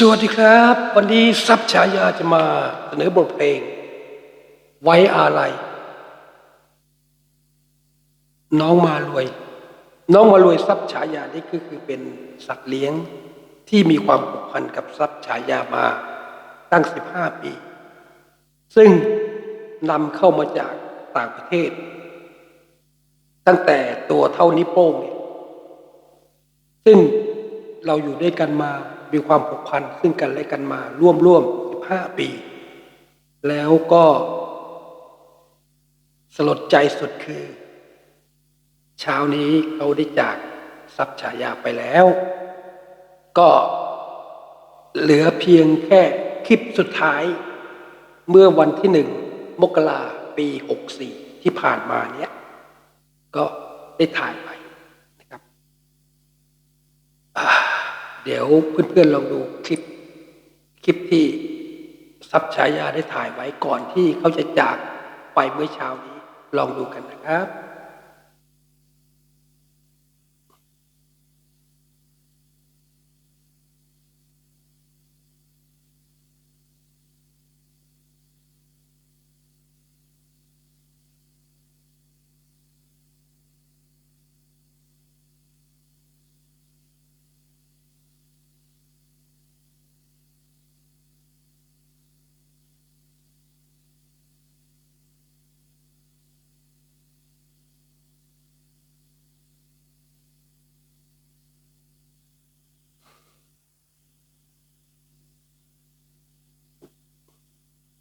สวัสดีครับ วันนี้ซับฉายาจะมาเสนอบทเพลง ไว้อาลัยน้องมารวย น้องมารวยซับฉายานี่คือคือเป็นสัตว์เลี้ยงที่มีความผูกพันกับซับฉายามาตั้ง 15 ปี ซึ่งนำเข้ามาจากต่างประเทศ ตั้งแต่ตัวเท่านิ้วโป้งซึ่งเราอยู่ด้วยกันมา มีความผูกพันซึ่งกันและกันมาร่วมร่วม15 ปี แล้วก็สลดใจสุดคือ เช้านี้เขาได้จากทรัพย์ฉายาไปแล้ว ก็เหลือเพียงแค่คลิปสุดท้าย เมื่อวันที่หนึ่งมกราปี 64 ที่ผ่านมาเนี้ยก็ได้ถ่ายไปนะครับ เดี๋ยวเพื่อนๆลองดูคลิป คลิปที่ซับฉายาได้ถ่ายไว้ก่อนที่เขาจะจากไปเมื่อเช้านี้ ลองดูกันนะครับ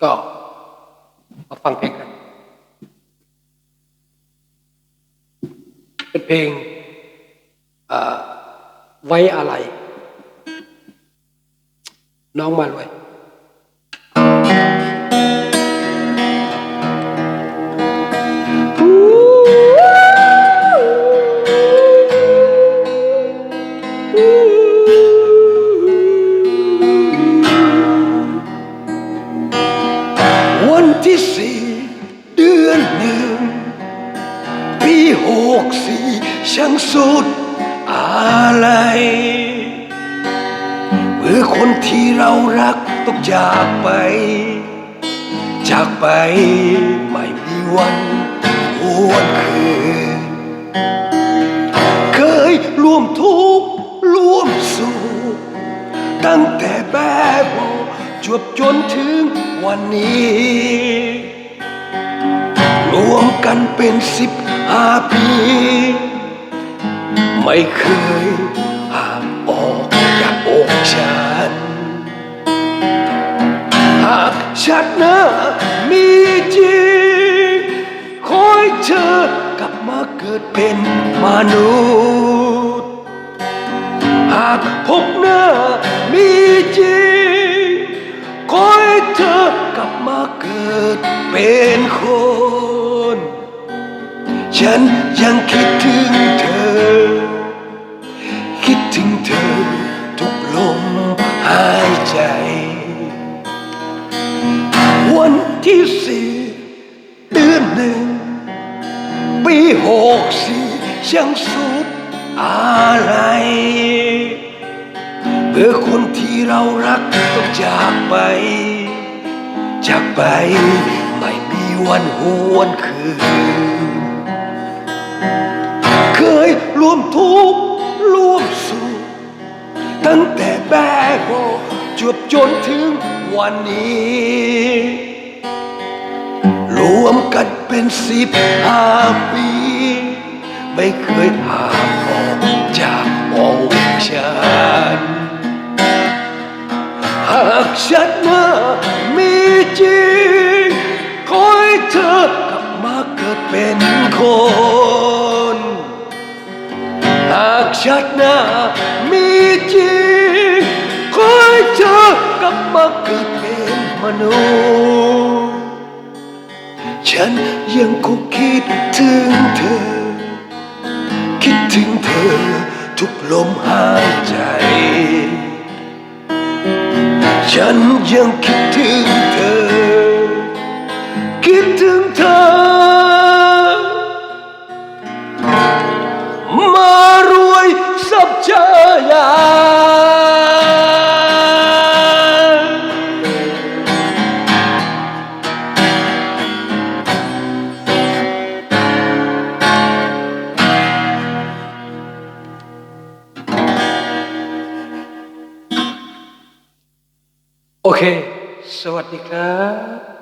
ก็มาฟังเพลงกันเป็นเพลงไว้อะไร น้องมาเลย หกสี่ช่างสุดอะไรเมื่อคนที่เรารักต้องจากไป จากไปไม่มีวันหวนคืนเคยร่วมทุกข์ร่วมสุขตั้งแต่แบบจวบจนถึงวันนี้ รวมกันเป็นสิบห้าปี ไม่เคยห่างออกจากอกฉัน หากชัดหน้ามีจริง คอยเธอกลับมาเกิดเป็นมนุษย์ ฉันยังคิดถึงเธอ คิดถึงเธอทุกลมหายใจ วันที่สี่เดือนหนึ่งปีหกสี่ช่างสุดอะไรเมื่อคนที่เรารักต้องจากไป จากไปไม่มีวันหวนคืน ร่วมทุกข์ร่วมสุขตั้งแต่แบกโบจวบจนถึงวันนี้ รวมกันเป็นสิบห้าปี ไม่เคยห่างออกจากอกฉัน หากฉันน้ามีจริง ขอให้เธอกลับมาเกิดเป็นคน ชาติหน้ามีจริงขอให้เธอกลับมาเกิดเป็นมนุษย์ ฉันยังคงคิดถึงเธอ คิดถึงเธอทุกลมหายใจ ฉันยังคิดถึง เค สวัสดีครับ